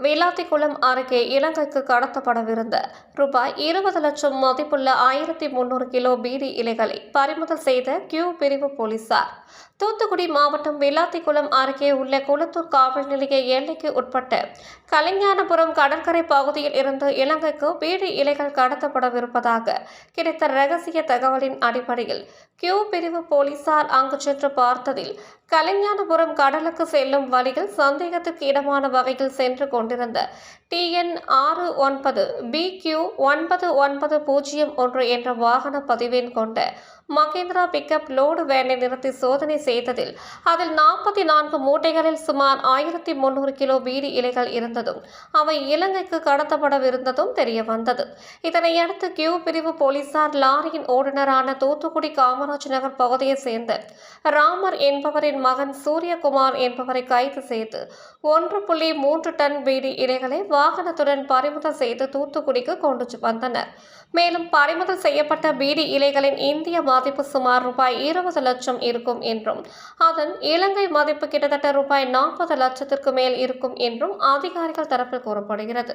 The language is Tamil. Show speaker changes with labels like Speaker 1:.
Speaker 1: விளாத்திக்குளம் அருகே இலங்கைக்கு கடத்தப்படவிருந்த ரூபாய் இருபது லட்சம் மதிப்புள்ள ஆயிரத்தி முன்னூறு கிலோ பீடி இலைகளை பறிமுதல் செய்த கியூ பிரிவு போலீசார். தூத்துக்குடி மாவட்டம் விளாத்திக்குளம் அருகே உள்ள குளத்தூர் காவல் நிலைய எல்லைக்கு உட்பட்ட கலைஞானபுரம் கடற்கரை பகுதியில் இருந்து இலங்கைக்கு பீடி இலைகள் கடத்தப்படவிருப்பதாக கிடைத்த ரகசிய தகவலின் அடிப்படையில் கியூ பிரிவு போலீசார் அங்கு சென்று பார்த்ததில் கலைஞானபுரம் கடலுக்கு செல்லும் வழியில் சந்தேகத்துக்கு இடமான வகையில் சென்று கொண்டிருந்த. டிஎன் ஆறு ஒன்பது பி கியூ ஒன்பது ஒன்பது பூஜ்ஜியம் ஒன்று என்ற வாகன பதிவெண் கொண்ட மகேந்திரா பிக்கப் லோடு வேனை நிறுத்தி சோதனை செய்ததில் அதில் நாற்பத்தி நான்கு மூட்டைகளில் சுமார் ஆயிரத்தி முன்னூறு கிலோ பீடி இலைகள் இருந்ததும் அவை இலங்கைக்கு கடத்தப்படவிருந்ததும் தெரிய வந்தது இதனையடுத்து கியூ பிரிவு போலீசார் லாரியின் ஓட்டுநரான தூத்துக்குடி காமராஜ் நகர் பகுதியைச் சேர்ந்த ராமர் என்பவரின் மகன் சூரியகுமார் என்பவரை கைது செய்து ஒன்று புள்ளி மூன்று டன் பீடி பீடி இலைகளை வாகனத்துடன் பறிமுதல் செய்து தூத்துக்குடிக்கு கொண்டு வந்தனர். மேலும் பறிமுதல் செய்யப்பட்ட பீடி இலைகளின் இந்திய மதிப்பு சுமார் ரூபாய் இருபது லட்சம் இருக்கும் என்றும் அதன் இலங்கை மதிப்பு கிட்டத்தட்ட ரூபாய் நாற்பது லட்சத்திற்கு மேல் இருக்கும் என்றும் அதிகாரிகள் தரப்பில் கூறப்படுகிறது.